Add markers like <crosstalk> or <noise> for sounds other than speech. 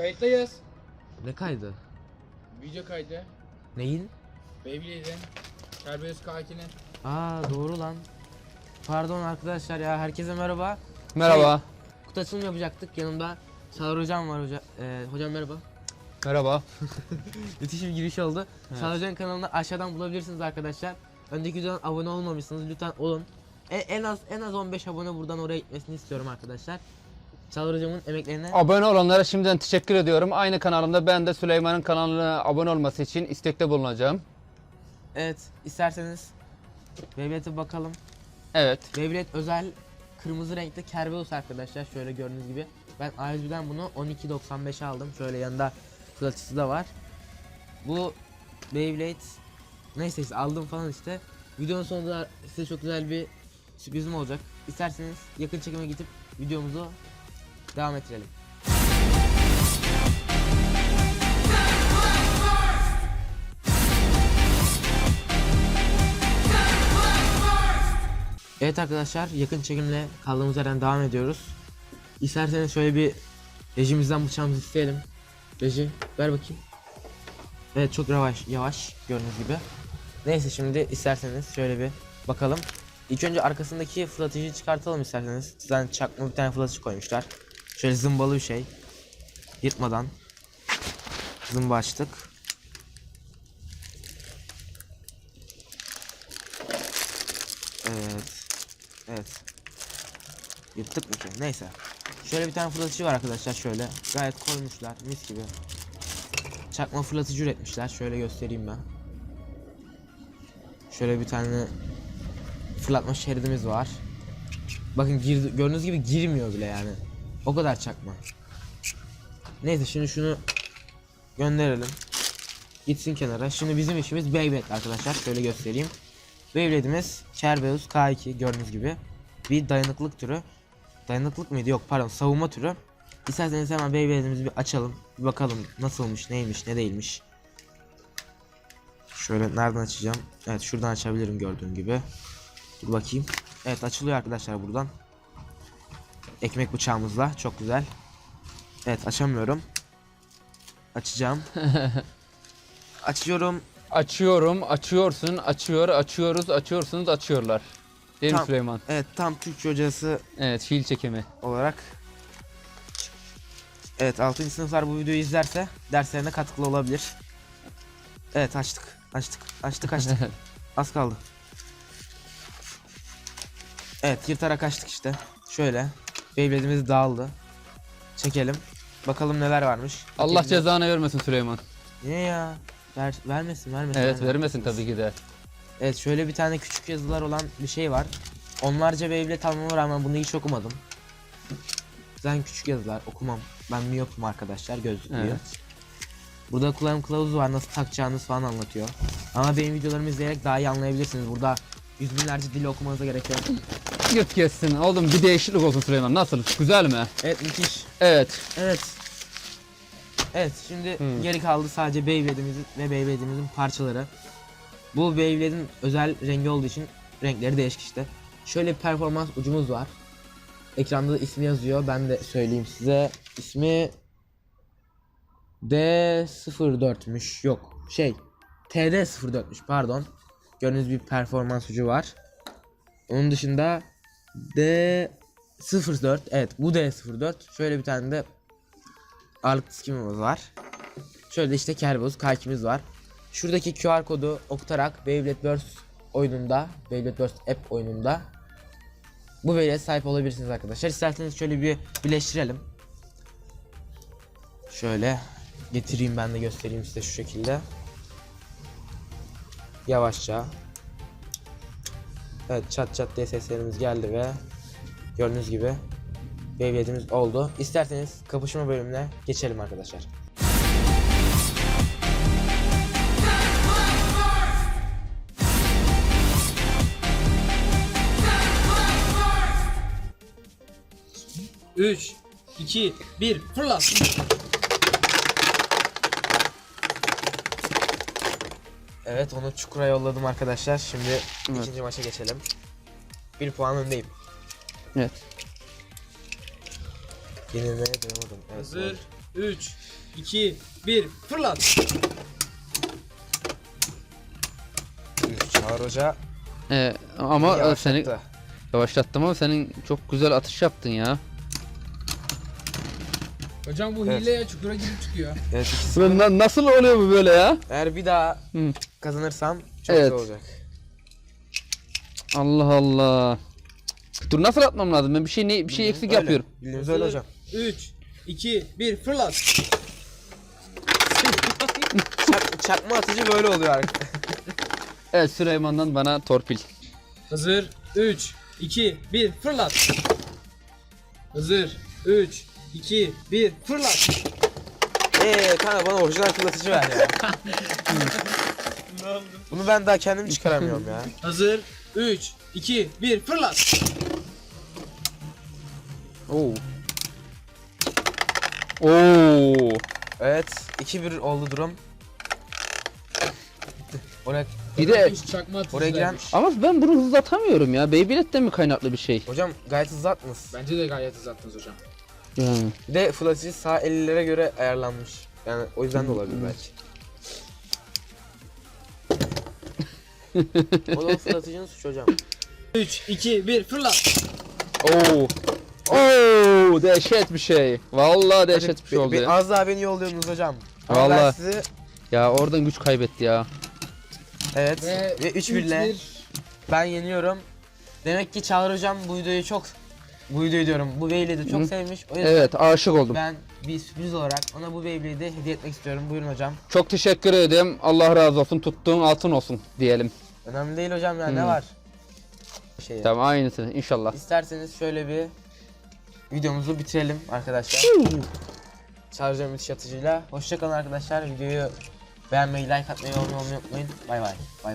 Kayıttayız. Ne kaydı? Video kaydı. Neyin? Beyblade'in. Terbiyesiz kakinin. Aa doğru lan. Pardon arkadaşlar ya herkese merhaba. Merhaba. Kutu açılımı yapacaktık. Yanımda Çağlar hocam var hoca. Ee, hocam merhaba. Merhaba. <laughs> Müthiş bir giriş oldu. Çağlar hocam kanalını aşağıdan bulabilirsiniz arkadaşlar. Önceki videodan abone olmamışsınız lütfen olun. E, en az en az 15 abone buradan oraya gitmesini istiyorum arkadaşlar. Çağlar hocamın emeklerine Abone olanlara şimdiden teşekkür ediyorum. Aynı kanalımda ben de Süleyman'ın kanalına abone olması için istekte bulunacağım. Evet isterseniz Beyblade'e bakalım. Evet. Beyblade özel kırmızı renkli Kerberos arkadaşlar şöyle gördüğünüz gibi. Ben A101'den bunu 12.95'e aldım. Şöyle yanında kulaçısı da var. Bu Beyblade neyse işte aldım falan işte. Videonun sonunda size çok güzel bir sürprizim olacak. İsterseniz yakın çekime gidip videomuzu devam ettirelim. Evet arkadaşlar yakın çekimle kaldığımız yerden devam ediyoruz. İsterseniz şöyle bir rejimizden bıçağımızı isteyelim. Reji ver bakayım. Evet çok yavaş yavaş gördüğünüz gibi. Neyse şimdi isterseniz şöyle bir bakalım. İlk önce arkasındaki fırlatıcıyı çıkartalım isterseniz. Sizden çakma bir tane fırlatıcı koymuşlar. Şöyle zımbalı bir şey. Yırtmadan. Zımba açtık. Evet. Evet. Yırttık mı ki? Neyse. Şöyle bir tane fırlatıcı var arkadaşlar şöyle. Gayet koymuşlar mis gibi. Çakma fırlatıcı üretmişler. Şöyle göstereyim ben. Şöyle bir tane fırlatma şeridimiz var. Bakın girdi, gördüğünüz gibi girmiyor bile yani. O kadar çakma. Neyse şimdi şunu gönderelim. Gitsin kenara. Şimdi bizim işimiz Beyblade arkadaşlar. Şöyle göstereyim. Beyblade'imiz Kerbeus K2 gördüğünüz gibi bir dayanıklık türü. Dayanıklık mıydı? Yok pardon savunma türü. İsterseniz hemen Beyblade'imizi bir açalım. Bir bakalım nasılmış, neymiş, ne değilmiş. Şöyle nereden açacağım? Evet şuradan açabilirim gördüğüm gibi. Dur bakayım. Evet açılıyor arkadaşlar buradan. Ekmek bıçağımızla çok güzel. Evet açamıyorum. Açacağım. <laughs> Açıyorum. Açıyorum, açıyorsun, açıyor, açıyoruz, açıyorsunuz, açıyorlar. Değil mi Tamam. Süleyman? Evet tam Türkçe hocası Evet, fiil çekimi. olarak Evet 6. sınıflar bu videoyu izlerse derslerine katkılı olabilir. Evet açtık. Açtık. Açtık açtık. <laughs> Az kaldı. Evet yırtarak açtık işte. Şöyle. Beyblade'imiz dağıldı. Çekelim. Bakalım neler varmış. Allah Bakayım. cezanı vermesin Süleyman. Niye ya? Ver, vermesin vermesin. Evet, vermesin. vermesin tabii ki de. Evet şöyle bir tane küçük yazılar olan bir şey var. Onlarca Beyblade almama rağmen bunu hiç okumadım. Zaten küçük yazılar okumam. Ben miyopum arkadaşlar gözlüklüyüm. Evet. Burada kullanım kılavuzu var nasıl takacağınız falan anlatıyor. Ama benim videolarımı izleyerek daha iyi anlayabilirsiniz. Burada yüz binlerce dil okumanıza gerek yok. <laughs> Yırt geçsin. Oğlum bir değişiklik olsun Süleyman. Nasıl? Güzel mi? Evet müthiş. Evet. Evet. Evet şimdi Hmm. geri kaldı sadece Beyblade'imizin ve Beyblade'imizin parçaları. Bu Beyblade'in özel rengi olduğu için renkleri değişik işte. Şöyle bir performans ucumuz var. Ekranda da ismi yazıyor. Ben de söyleyeyim size. İsmi D04'müş. Yok. Şey TD04'müş pardon. Gördüğünüz bir performans ucu var. Onun dışında D04 evet bu D04 şöyle bir tane de ağırlık diskimiz var. Şöyle işte Kerberos kalkimiz var. Şuradaki QR kodu okutarak Beyblade Burst oyununda, Beyblade Burst app oyununda bu veriye sahip olabilirsiniz arkadaşlar. İsterseniz şöyle bir birleştirelim. Şöyle getireyim ben de göstereyim size şu şekilde. Yavaşça. Evet çat çat diye seslerimiz geldi ve gördüğünüz gibi Beyblade'imiz oldu. İsterseniz kapışma bölümüne geçelim arkadaşlar. Üç, iki, bir, fırlat. Evet onu çukura yolladım arkadaşlar. Şimdi Evet. ikinci maça geçelim. Bir puan öndeyim. Evet. Yenilmeye doyamadım. Evet, Hazır. doğru. 3, 2, 1 fırlat. Üf, Çağrı Hoca Ee, ama seni yavaşlattı. yavaşlattım ama senin çok güzel atış yaptın ya. Hocam bu Evet. hile ya çukura girip çıkıyor. <laughs> Evet, ikisi- na- nasıl oluyor bu böyle ya? Eğer bir daha Hı. kazanırsam çok Evet. güzel olacak. Allah Allah. Dur nasıl atmam lazım? Ben bir şey ne bir şey eksik Öyle. yapıyorum. Bildiğiniz öyle hocam. 3, 2, 1 fırlat. Çak, çakma atıcı böyle oluyor arkadaşlar. <laughs> Evet Süleyman'dan bana torpil. Hazır. 3, 2, 1 fırlat. Hazır. 3, 2, 1 fırlat. Eee kanka bana orijinal fırlatıcı ver ya. Bunu ben daha kendim çıkaramıyorum ya. Hazır. 3, 2, 1 fırlat. Oo. Oo. Evet 2-1 oldu durum. Oraya, Bir de Hiç çakma atıcı oraya giren ama ben bunu hızlatamıyorum ya. Beyblade'den mi kaynaklı bir şey? hocam gayet hızlı attınız. Bence de gayet hızlı attınız hocam. Yani. Bir de fırlatıcı sağ 50'lere göre ayarlanmış. Yani o yüzden de olabilir belki. <laughs> o da o fırlatıcının suçu hocam. 3, 2, 1 fırlat. Oo. Oo, dehşet bir şey. Vallahi dehşet bir şey oldu ya. Az daha beni yolluyorsunuz hocam. Ama ben Vallahi. sizi Ya oradan güç kaybetti ya. evet Ve, ve 3 birle ben yeniyorum. Demek ki Çağrı hocam bu videoyu çok bu videoyu diyorum. Bu Beyblade'i çok Hı. sevmiş. O yüzden Evet, aşık oldum. ben bir sürpriz olarak ona bu Beyblade'i hediye etmek istiyorum. Buyurun hocam. Çok teşekkür ederim. Allah razı olsun. Tuttuğun altın olsun diyelim. Önemli değil hocam ya ne var? Şey. Tamam aynısı inşallah. İsterseniz şöyle bir videomuzu bitirelim arkadaşlar. Hocam müthiş atıcıyla. Hoşçakalın arkadaşlar. Videoyu beğenmeyi, like atmayı, olmayı unutmayın. Bay bay. Bay.